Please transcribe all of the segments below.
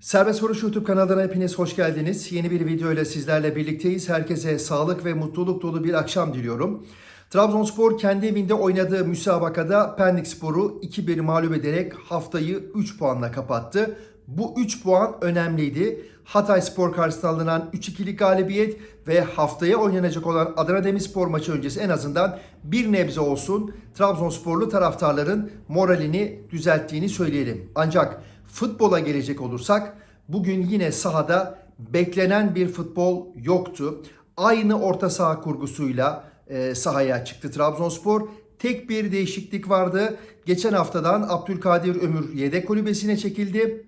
Serbest Vuruş YouTube kanalına hepiniz hoş geldiniz. Yeni bir video ile sizlerle birlikteyiz. Herkese sağlık ve mutluluk dolu bir akşam diliyorum. Trabzonspor kendi evinde oynadığı müsabakada Pendik Spor'u 2-1 mağlup ederek haftayı 3 puanla kapattı. Bu 3 puan önemliydi. Hatay Spor karşısında alınan 3-2'lik galibiyet ve haftaya oynanacak olan Adana Demirspor maçı öncesi en azından bir nebze olsun Trabzonsporlu taraftarların moralini düzelttiğini söyleyelim. Ancak futbola gelecek olursak bugün yine sahada beklenen bir futbol yoktu. Aynı orta saha kurgusuyla e, sahaya çıktı Trabzonspor. Tek bir değişiklik vardı. Geçen haftadan Abdülkadir Ömür yedek kulübesine çekildi.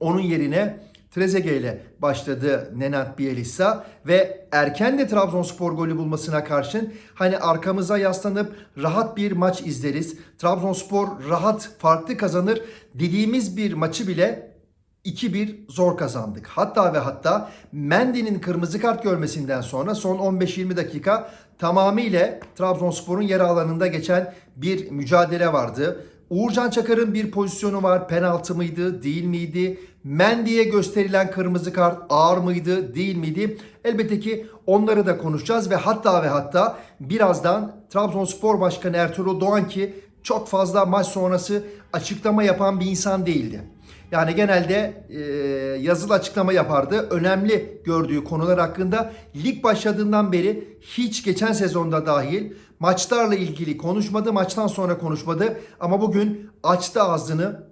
Onun yerine Trezeguet ile başladı Nenad Bielitsa ve erken de Trabzonspor golü bulmasına karşın hani arkamıza yaslanıp rahat bir maç izleriz. Trabzonspor rahat farklı kazanır dediğimiz bir maçı bile 2-1 zor kazandık. Hatta ve hatta Mendy'nin kırmızı kart görmesinden sonra son 15-20 dakika tamamıyla Trabzonspor'un yer alanında geçen bir mücadele vardı. Uğurcan Çakır'ın bir pozisyonu var. Penaltı mıydı, değil miydi? Mendy'ye gösterilen kırmızı kart ağır mıydı, değil miydi? Elbette ki onları da konuşacağız ve hatta ve hatta birazdan Trabzonspor Başkanı Ertuğrul Doğan ki çok fazla maç sonrası açıklama yapan bir insan değildi. Yani genelde e, yazılı açıklama yapardı. Önemli gördüğü konular hakkında lig başladığından beri hiç geçen sezonda dahil maçlarla ilgili konuşmadı. Maçtan sonra konuşmadı. Ama bugün açtı ağzını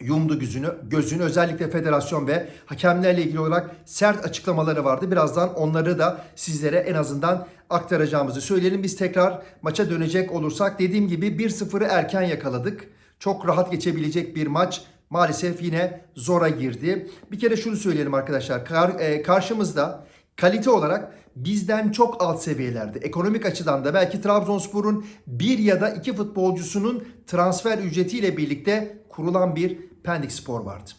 yumdu gözünü, gözünü özellikle federasyon ve hakemlerle ilgili olarak sert açıklamaları vardı. Birazdan onları da sizlere en azından aktaracağımızı söyleyelim. Biz tekrar maça dönecek olursak dediğim gibi 1-0'ı erken yakaladık. Çok rahat geçebilecek bir maç maalesef yine zora girdi. Bir kere şunu söyleyelim arkadaşlar. Kar, e, karşımızda kalite olarak bizden çok alt seviyelerde. Ekonomik açıdan da belki Trabzonspor'un bir ya da iki futbolcusunun transfer ücretiyle birlikte kurulan bir Pendik Spor vardı.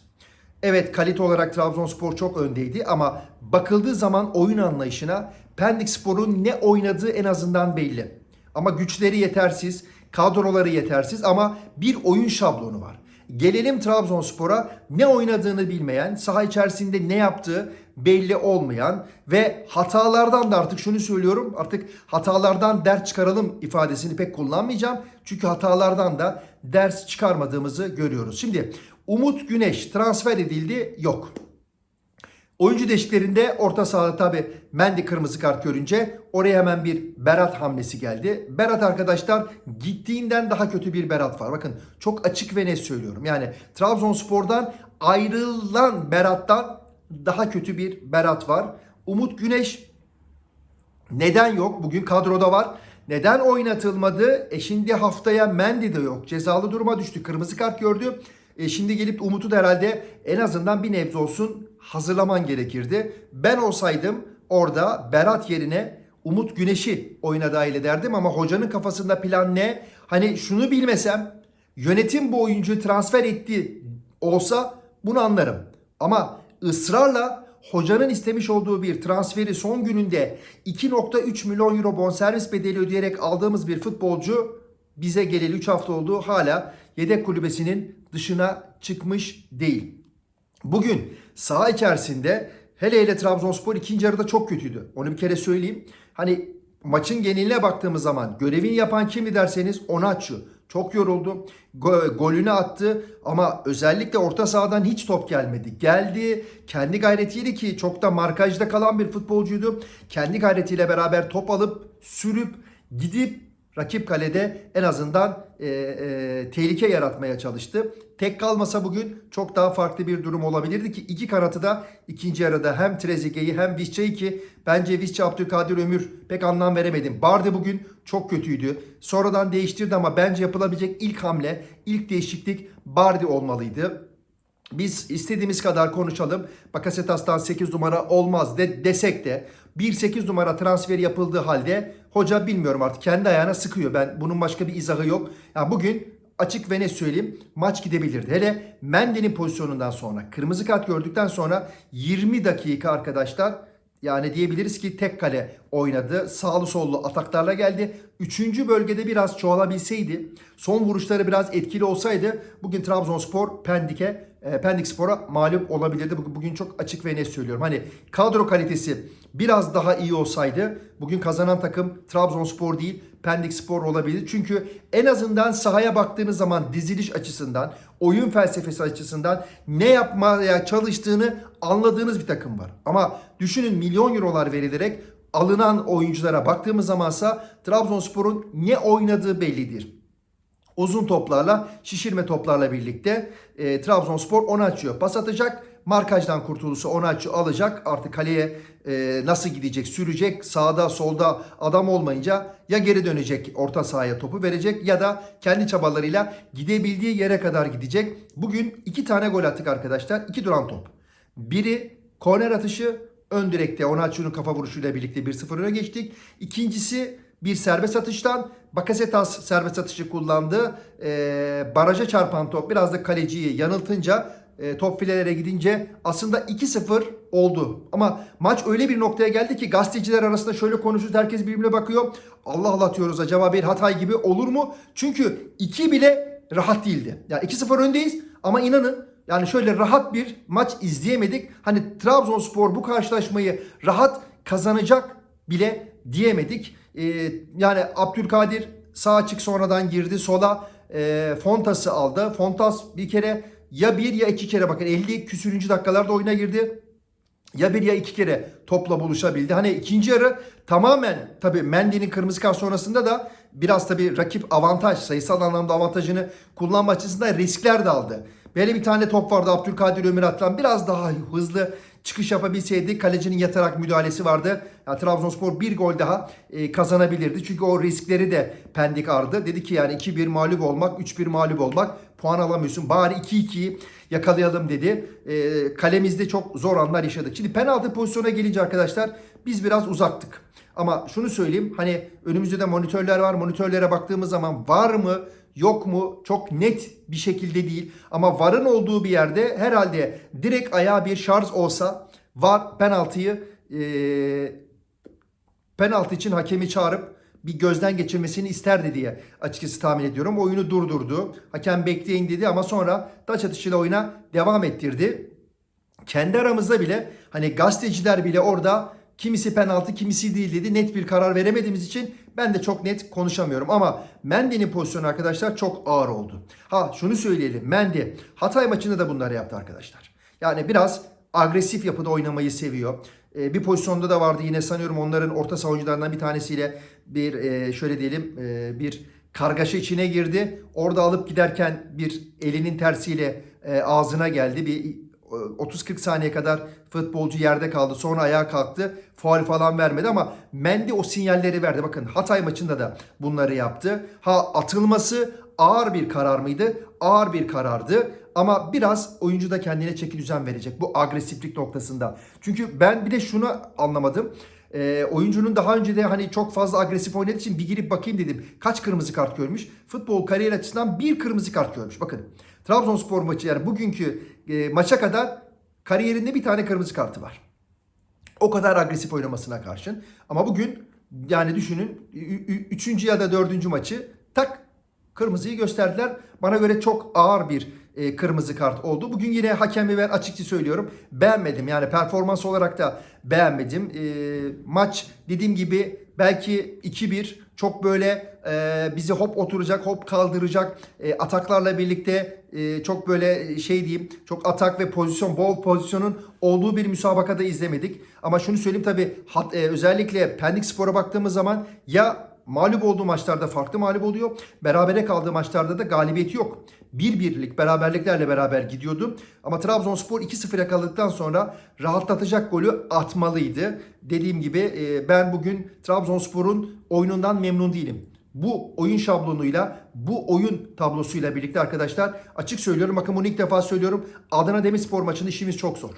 Evet kalite olarak Trabzonspor çok öndeydi ama bakıldığı zaman oyun anlayışına Pendik Spor'un ne oynadığı en azından belli. Ama güçleri yetersiz, kadroları yetersiz ama bir oyun şablonu var. Gelelim Trabzonspor'a ne oynadığını bilmeyen, saha içerisinde ne yaptığı belli olmayan ve hatalardan da artık şunu söylüyorum artık hatalardan ders çıkaralım ifadesini pek kullanmayacağım. Çünkü hatalardan da ders çıkarmadığımızı görüyoruz. Şimdi Umut Güneş transfer edildi yok. Oyuncu değişiklerinde orta sahada tabi Mendy kırmızı kart görünce oraya hemen bir Berat hamlesi geldi. Berat arkadaşlar gittiğinden daha kötü bir Berat var. Bakın çok açık ve net söylüyorum. Yani Trabzonspor'dan ayrılan Berat'tan daha kötü bir Berat var. Umut Güneş neden yok? Bugün kadroda var. Neden oynatılmadı? E şimdi haftaya Mendy de yok. Cezalı duruma düştü. Kırmızı kart gördü. E şimdi gelip Umut'u da herhalde en azından bir nebze olsun hazırlaman gerekirdi. Ben olsaydım orada Berat yerine Umut Güneş'i oyuna dahil ederdim ama hocanın kafasında plan ne? Hani şunu bilmesem yönetim bu oyuncuyu transfer etti olsa bunu anlarım. Ama ısrarla hocanın istemiş olduğu bir transferi son gününde 2.3 milyon euro bonservis bedeli ödeyerek aldığımız bir futbolcu bize geleli 3 hafta oldu hala yedek kulübesinin dışına çıkmış değil. Bugün saha içerisinde hele hele Trabzonspor ikinci yarıda çok kötüydü. Onu bir kere söyleyeyim. Hani maçın geneline baktığımız zaman görevini yapan kimdi derseniz Onaçu. Çok yoruldu. Go- golünü attı ama özellikle orta sahadan hiç top gelmedi. Geldi. Kendi gayretiyle ki çok da markajda kalan bir futbolcuydu. Kendi gayretiyle beraber top alıp sürüp gidip rakip kalede en azından e, e, tehlike yaratmaya çalıştı. Tek kalmasa bugün çok daha farklı bir durum olabilirdi ki iki kanatı da ikinci yarıda hem Trezeguet'i hem Visca'yı ki bence Visca Abdülkadir Ömür pek anlam veremedim. Bardi bugün çok kötüydü. Sonradan değiştirdi ama bence yapılabilecek ilk hamle, ilk değişiklik Bardi olmalıydı. Biz istediğimiz kadar konuşalım. Bakasetas'tan 8 numara olmaz de, desek de 1-8 numara transfer yapıldığı halde hoca bilmiyorum artık kendi ayağına sıkıyor. Ben bunun başka bir izahı yok. Yani bugün açık ve ne söyleyeyim maç gidebilirdi. Hele Mendy'nin pozisyonundan sonra kırmızı kart gördükten sonra 20 dakika arkadaşlar yani diyebiliriz ki tek kale oynadı. Sağlı sollu ataklarla geldi. Üçüncü bölgede biraz çoğalabilseydi, son vuruşları biraz etkili olsaydı bugün Trabzonspor Pendik'e, e, Pendik Spor'a mağlup olabilirdi. Bugün, çok açık ve net söylüyorum. Hani kadro kalitesi biraz daha iyi olsaydı bugün kazanan takım Trabzonspor değil Pendik Spor olabilir. Çünkü en azından sahaya baktığınız zaman diziliş açısından, oyun felsefesi açısından ne yapmaya çalıştığını anladığınız bir takım var. Ama düşünün milyon eurolar verilerek alınan oyunculara baktığımız zamansa Trabzonspor'un ne oynadığı bellidir. Uzun toplarla, şişirme toplarla birlikte e, Trabzonspor onu açıyor. Pas atacak. Markajdan kurtulursa onu açıyor, alacak. Artık kaleye e, nasıl gidecek, sürecek. Sağda, solda adam olmayınca ya geri dönecek, orta sahaya topu verecek ya da kendi çabalarıyla gidebildiği yere kadar gidecek. Bugün iki tane gol attık arkadaşlar. iki duran top. Biri korner atışı, ön direkte Onaçu'nun kafa vuruşuyla birlikte 1-0 öne geçtik. İkincisi bir serbest atıştan Bakasetas serbest atışı kullandı. Ee, baraja çarpan top biraz da kaleciyi yanıltınca e, top filelere gidince aslında 2-0 oldu. Ama maç öyle bir noktaya geldi ki gazeteciler arasında şöyle konuşuyoruz. Herkes birbirine bakıyor. Allah Allah diyoruz acaba bir Hatay gibi olur mu? Çünkü 2 bile rahat değildi. Yani 2-0 öndeyiz ama inanın yani şöyle rahat bir maç izleyemedik. Hani Trabzonspor bu karşılaşmayı rahat kazanacak bile diyemedik. Ee, yani Abdülkadir sağ açık sonradan girdi. Sola e, Fontas'ı aldı. Fontas bir kere ya bir ya iki kere bakın 50 küsürüncü dakikalarda oyuna girdi. Ya bir ya iki kere topla buluşabildi. Hani ikinci yarı tamamen tabii Mendy'nin kırmızı kart sonrasında da biraz tabii rakip avantaj, sayısal anlamda avantajını kullanma açısından riskler de aldı. Böyle bir tane top vardı Abdülkadir Ömür Atlan. Biraz daha hızlı çıkış yapabilseydi kalecinin yatarak müdahalesi vardı. Yani Trabzonspor bir gol daha e, kazanabilirdi. Çünkü o riskleri de Pendik ardı. Dedi ki yani 2-1 mağlup olmak, 3-1 mağlup olmak puan alamıyorsun. Bari 2-2'yi yakalayalım dedi. E, kalemizde çok zor anlar yaşadık. Şimdi penaltı pozisyona gelince arkadaşlar biz biraz uzaktık. Ama şunu söyleyeyim hani önümüzde de monitörler var. Monitörlere baktığımız zaman var mı yok mu çok net bir şekilde değil. Ama varın olduğu bir yerde herhalde direkt ayağa bir şarj olsa var penaltıyı e, penaltı için hakemi çağırıp bir gözden geçirmesini isterdi diye açıkçası tahmin ediyorum. Oyunu durdurdu. Hakem bekleyin dedi ama sonra taç atışıyla oyuna devam ettirdi. Kendi aramızda bile hani gazeteciler bile orada kimisi penaltı kimisi değil dedi. Net bir karar veremediğimiz için ben de çok net konuşamıyorum. Ama Mendy'nin pozisyonu arkadaşlar çok ağır oldu. Ha şunu söyleyelim. Mendy Hatay maçında da bunları yaptı arkadaşlar. Yani biraz agresif yapıda oynamayı seviyor. Ee, bir pozisyonda da vardı yine sanıyorum onların orta saha oyuncularından bir tanesiyle bir e, şöyle diyelim e, bir kargaşa içine girdi. Orada alıp giderken bir elinin tersiyle e, ağzına geldi. Bir 30-40 saniye kadar futbolcu yerde kaldı. Sonra ayağa kalktı. Faul falan vermedi ama Mendy o sinyalleri verdi. Bakın Hatay maçında da bunları yaptı. Ha atılması ağır bir karar mıydı? Ağır bir karardı. Ama biraz oyuncu da kendine çeki düzen verecek bu agresiflik noktasında. Çünkü ben bir de şunu anlamadım. E, oyuncunun daha önce de hani çok fazla agresif oynadığı için bir girip bakayım dedim. Kaç kırmızı kart görmüş? Futbol kariyer açısından bir kırmızı kart görmüş. Bakın Trabzonspor maçı yani bugünkü e, maça kadar kariyerinde bir tane kırmızı kartı var. O kadar agresif oynamasına karşın. Ama bugün yani düşünün üçüncü ya da dördüncü maçı tak kırmızıyı gösterdiler. Bana göre çok ağır bir e, kırmızı kart oldu. Bugün yine hakemi ben açıkça söylüyorum beğenmedim. Yani performans olarak da beğenmedim. E, maç dediğim gibi belki 2-1 çok böyle e, bizi hop oturacak, hop kaldıracak e, ataklarla birlikte e, çok böyle şey diyeyim, çok atak ve pozisyon, bol pozisyonun olduğu bir müsabakada izlemedik. Ama şunu söyleyeyim tabii hat, e, özellikle Pendik Spor'a baktığımız zaman ya mağlup olduğu maçlarda farklı mağlup oluyor. Berabere kaldığı maçlarda da galibiyeti yok. Bir birlik beraberliklerle beraber gidiyordu. Ama Trabzonspor 2-0 yakaladıktan sonra rahatlatacak golü atmalıydı. Dediğim gibi e, ben bugün Trabzonspor'un oyunundan memnun değilim. Bu oyun şablonuyla, bu oyun tablosuyla birlikte arkadaşlar açık söylüyorum. Bakın bunu ilk defa söylüyorum. Adana Demirspor maçında işimiz çok zor.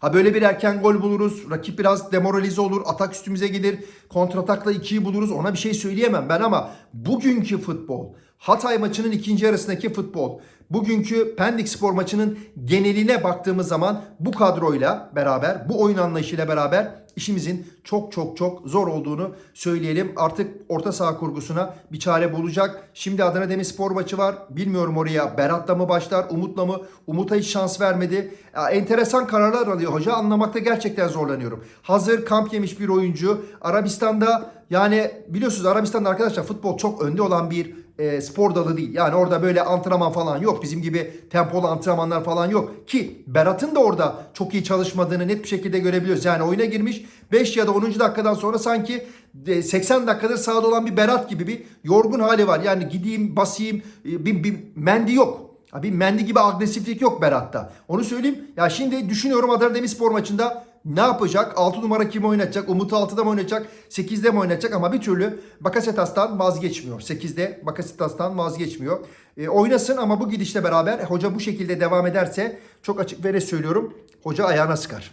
Ha böyle bir erken gol buluruz. Rakip biraz demoralize olur. Atak üstümüze gelir. Kontratakla ikiyi buluruz. Ona bir şey söyleyemem ben ama bugünkü futbol Hatay maçının ikinci yarısındaki futbol. Bugünkü Pendik Spor maçının geneline baktığımız zaman bu kadroyla beraber, bu oyun anlayışıyla beraber işimizin çok çok çok zor olduğunu söyleyelim. Artık orta saha kurgusuna bir çare bulacak. Şimdi Adana Demirspor maçı var. Bilmiyorum oraya Berat'la mı başlar, Umut'la mı? Umut'a hiç şans vermedi. Ya, enteresan kararlar alıyor hoca. Anlamakta gerçekten zorlanıyorum. Hazır kamp yemiş bir oyuncu. Arabistan'da yani biliyorsunuz Arabistan'da arkadaşlar futbol çok önde olan bir e, spor dalı değil. Yani orada böyle antrenman falan yok. Bizim gibi tempolu antrenmanlar falan yok. Ki Berat'ın da orada çok iyi çalışmadığını net bir şekilde görebiliyoruz. Yani oyuna girmiş 5 ya da 10. dakikadan sonra sanki e, 80 dakikadır sahada olan bir Berat gibi bir yorgun hali var. Yani gideyim basayım e, bir, bir mendi yok. Bir Mendi gibi agresiflik yok Berat'ta. Onu söyleyeyim. Ya şimdi düşünüyorum Adana Demirspor maçında ne yapacak? 6 numara kim oynatacak? Umut 6'da mı oynatacak? 8'de mi oynatacak? Ama bir türlü Bakasetas'tan vazgeçmiyor. 8'de Bakasetas'tan vazgeçmiyor. E, oynasın ama bu gidişle beraber hoca bu şekilde devam ederse çok açık ve söylüyorum. Hoca ayağına sıkar.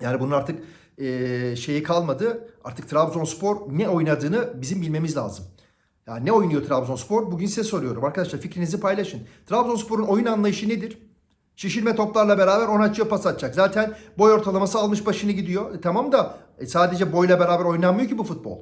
Yani bunun artık e, şeyi kalmadı. Artık Trabzonspor ne oynadığını bizim bilmemiz lazım. Ya ne oynuyor Trabzonspor? Bugün size soruyorum. Arkadaşlar fikrinizi paylaşın. Trabzonspor'un oyun anlayışı nedir? Şişirme toplarla beraber on açıyor pas atacak. Zaten boy ortalaması almış başını gidiyor. E, tamam da e, sadece boyla beraber oynanmıyor ki bu futbol.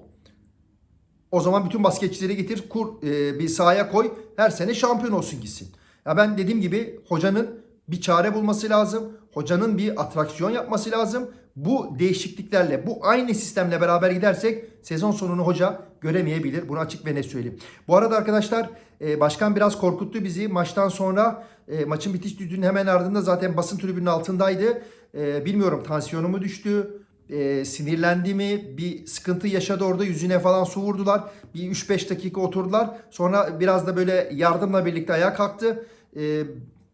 O zaman bütün basketçileri getir, kur e, bir sahaya koy. Her sene şampiyon olsun gitsin. Ya ben dediğim gibi hocanın bir çare bulması lazım. Hocanın bir atraksiyon yapması lazım. Bu değişikliklerle, bu aynı sistemle beraber gidersek sezon sonunu hoca göremeyebilir. Bunu açık ve net söyleyeyim. Bu arada arkadaşlar e, başkan biraz korkuttu bizi. Maçtan sonra e, maçın bitiş düdüğünün hemen ardında zaten basın tribünün altındaydı. E, bilmiyorum tansiyonu mu düştü? sinirlendi mi? Bir sıkıntı yaşadı orada. Yüzüne falan su vurdular. Bir 3-5 dakika oturdular. Sonra biraz da böyle yardımla birlikte ayağa kalktı.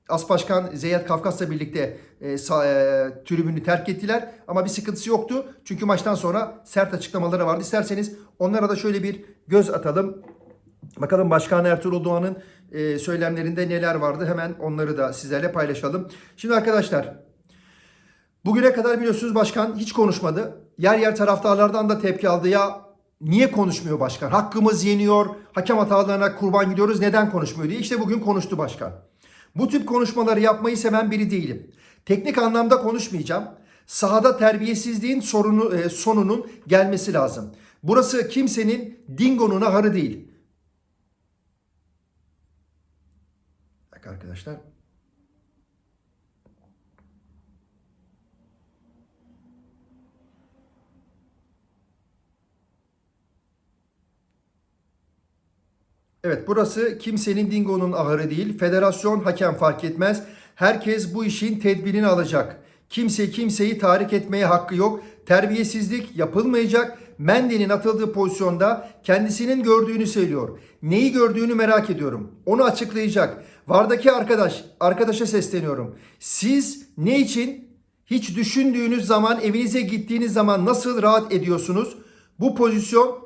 As Başkan Zeyyat Kafkas'la birlikte e, sa- e, tribünü terk ettiler. Ama bir sıkıntısı yoktu. Çünkü maçtan sonra sert açıklamaları vardı. İsterseniz onlara da şöyle bir göz atalım. Bakalım Başkan Ertuğrul Doğan'ın e, söylemlerinde neler vardı. Hemen onları da sizlerle paylaşalım. Şimdi arkadaşlar Bugüne kadar biliyorsunuz başkan hiç konuşmadı. Yer yer taraftarlardan da tepki aldı. Ya niye konuşmuyor başkan? Hakkımız yeniyor. Hakem hatalarına kurban gidiyoruz. Neden konuşmuyor diye. İşte bugün konuştu başkan. Bu tip konuşmaları yapmayı seven biri değilim. Teknik anlamda konuşmayacağım. Sahada terbiyesizliğin sorunu, e, sonunun gelmesi lazım. Burası kimsenin dingonun ahırı değil. Bak arkadaşlar. Evet burası kimsenin dingonun ahırı değil. Federasyon hakem fark etmez. Herkes bu işin tedbirini alacak. Kimse kimseyi tahrik etmeye hakkı yok. Terbiyesizlik yapılmayacak. Mendy'nin atıldığı pozisyonda kendisinin gördüğünü söylüyor. Neyi gördüğünü merak ediyorum. Onu açıklayacak. Vardaki arkadaş, arkadaşa sesleniyorum. Siz ne için hiç düşündüğünüz zaman evinize gittiğiniz zaman nasıl rahat ediyorsunuz? Bu pozisyon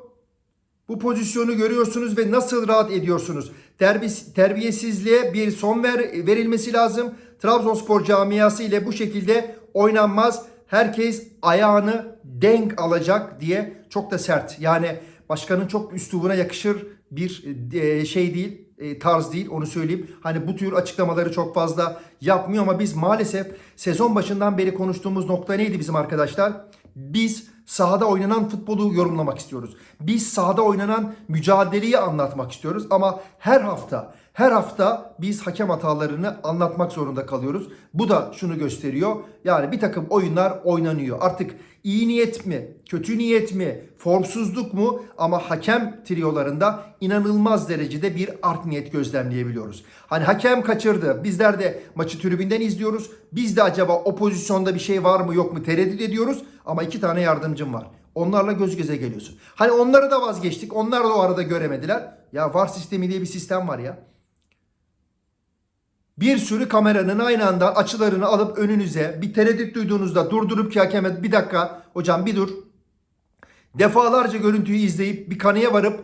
bu pozisyonu görüyorsunuz ve nasıl rahat ediyorsunuz? Terbi- terbiyesizliğe bir son ver, verilmesi lazım. Trabzonspor camiası ile bu şekilde oynanmaz. Herkes ayağını denk alacak diye çok da sert. Yani başkanın çok üslubuna yakışır bir e, şey değil, e, tarz değil onu söyleyeyim. Hani bu tür açıklamaları çok fazla yapmıyor ama biz maalesef sezon başından beri konuştuğumuz nokta neydi bizim arkadaşlar? Biz sahada oynanan futbolu yorumlamak istiyoruz. Biz sahada oynanan mücadeleyi anlatmak istiyoruz ama her hafta her hafta biz hakem hatalarını anlatmak zorunda kalıyoruz. Bu da şunu gösteriyor. Yani bir takım oyunlar oynanıyor. Artık iyi niyet mi, kötü niyet mi, formsuzluk mu ama hakem triyolarında inanılmaz derecede bir art niyet gözlemleyebiliyoruz. Hani hakem kaçırdı. Bizler de maçı tribünden izliyoruz. Biz de acaba o pozisyonda bir şey var mı yok mu tereddüt ediyoruz. Ama iki tane yardımcım var. Onlarla göz göze geliyorsun. Hani onları da vazgeçtik. Onlar da o arada göremediler. Ya VAR sistemi diye bir sistem var ya. Bir sürü kameranın aynı anda açılarını alıp önünüze bir tereddüt duyduğunuzda durdurup ki hakeme bir dakika hocam bir dur. Defalarca görüntüyü izleyip bir kanıya varıp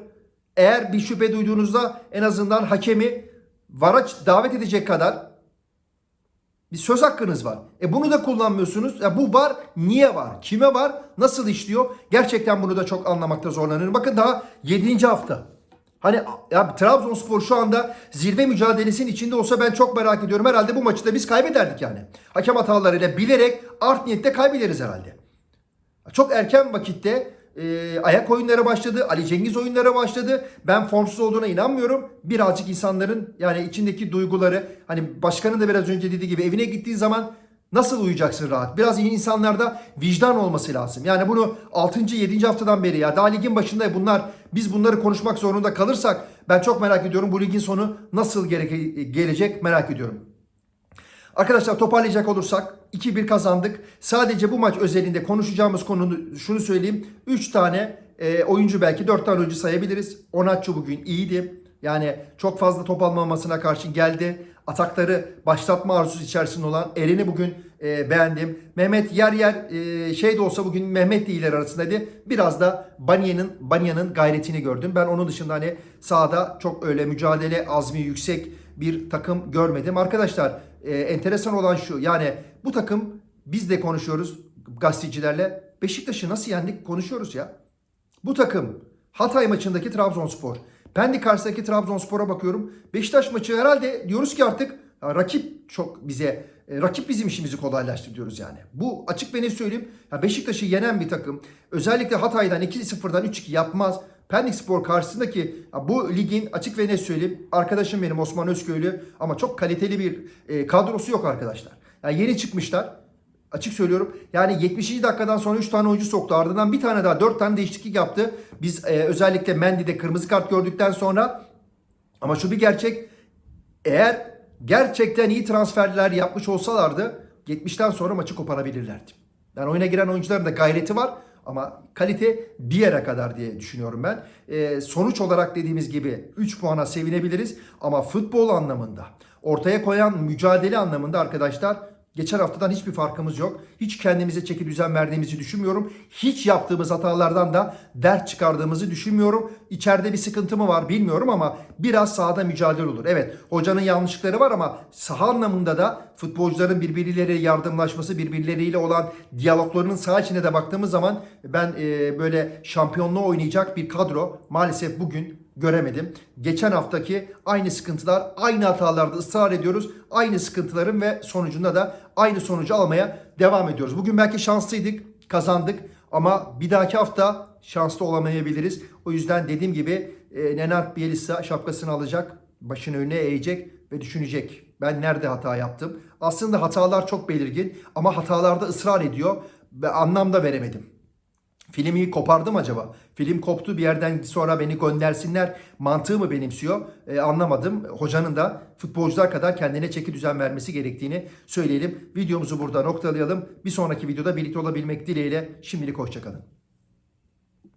eğer bir şüphe duyduğunuzda en azından hakemi vara davet edecek kadar bir söz hakkınız var. E bunu da kullanmıyorsunuz. Ya bu var. Niye var? Kime var? Nasıl işliyor? Gerçekten bunu da çok anlamakta zorlanıyorum. Bakın daha 7. hafta. Hani ya Trabzonspor şu anda zirve mücadelesinin içinde olsa ben çok merak ediyorum. Herhalde bu maçı da biz kaybederdik yani. Hakem hatalarıyla bilerek art niyette kaybederiz herhalde. Çok erken vakitte e, ayak oyunları başladı. Ali Cengiz oyunlara başladı. Ben formsuz olduğuna inanmıyorum. Birazcık insanların yani içindeki duyguları hani başkanın da biraz önce dediği gibi evine gittiğin zaman nasıl uyuyacaksın rahat? Biraz insanlarda vicdan olması lazım. Yani bunu 6. 7. haftadan beri ya daha ligin başında bunlar biz bunları konuşmak zorunda kalırsak ben çok merak ediyorum bu ligin sonu nasıl gelecek merak ediyorum. Arkadaşlar toparlayacak olursak 2-1 kazandık. Sadece bu maç özelinde konuşacağımız konu şunu söyleyeyim. 3 tane e, oyuncu belki 4 tane oyuncu sayabiliriz. Onatçı bugün iyiydi. Yani çok fazla top almamasına karşın geldi. Atakları başlatma arzusu içerisinde olan Eren'i bugün e, beğendim. Mehmet yer yer e, şey de olsa bugün Mehmet iyiler arasındaydı. Biraz da Banya'nın Banya'nın gayretini gördüm. Ben onun dışında hani sahada çok öyle mücadele azmi yüksek bir takım görmedim. Arkadaşlar e, enteresan olan şu yani bu takım biz de konuşuyoruz gazetecilerle. Beşiktaş'ı nasıl yendik konuşuyoruz ya. Bu takım Hatay maçındaki Trabzonspor. Pendik karşısındaki Trabzonspor'a bakıyorum. Beşiktaş maçı herhalde diyoruz ki artık rakip çok bize e, rakip bizim işimizi kolaylaştırdı diyoruz yani. Bu açık ve net söyleyeyim. Ya Beşiktaş'ı yenen bir takım. Özellikle Hatay'dan 2-0'dan 3-2 yapmaz. Pendik Spor karşısındaki bu ligin açık ve net söyleyeyim. Arkadaşım benim Osman Özköylü ama çok kaliteli bir e, kadrosu yok arkadaşlar. Yani yeni çıkmışlar. Açık söylüyorum. Yani 70. dakikadan sonra 3 tane oyuncu soktu. Ardından bir tane daha 4 tane değişiklik yaptı. Biz e, özellikle Mendy'de kırmızı kart gördükten sonra ama şu bir gerçek. Eğer gerçekten iyi transferler yapmış olsalardı 70'ten sonra maçı koparabilirlerdi. Yani oyuna giren oyuncuların da gayreti var ama kalite bir yere kadar diye düşünüyorum ben. E, sonuç olarak dediğimiz gibi 3 puana sevinebiliriz ama futbol anlamında ortaya koyan mücadele anlamında arkadaşlar Geçen haftadan hiçbir farkımız yok. Hiç kendimize çeki düzen verdiğimizi düşünmüyorum. Hiç yaptığımız hatalardan da dert çıkardığımızı düşünmüyorum. İçeride bir sıkıntı mı var bilmiyorum ama biraz sahada mücadele olur. Evet hocanın yanlışlıkları var ama saha anlamında da futbolcuların birbirleriyle yardımlaşması, birbirleriyle olan diyaloglarının saha içine de baktığımız zaman ben e, böyle şampiyonluğu oynayacak bir kadro maalesef bugün göremedim. Geçen haftaki aynı sıkıntılar, aynı hatalarda ısrar ediyoruz. Aynı sıkıntıların ve sonucunda da aynı sonucu almaya devam ediyoruz. Bugün belki şanslıydık, kazandık ama bir dahaki hafta şanslı olamayabiliriz. O yüzden dediğim gibi e, Nenad Bielsa şapkasını alacak, başını önüne eğecek ve düşünecek. Ben nerede hata yaptım? Aslında hatalar çok belirgin ama hatalarda ısrar ediyor ve anlam da veremedim. Filmi kopardım acaba? Film koptu bir yerden sonra beni göndersinler mantığı mı benimsiyor? Ee, anlamadım. Hocanın da futbolcular kadar kendine çeki düzen vermesi gerektiğini söyleyelim. Videomuzu burada noktalayalım. Bir sonraki videoda birlikte olabilmek dileğiyle şimdilik hoşçakalın.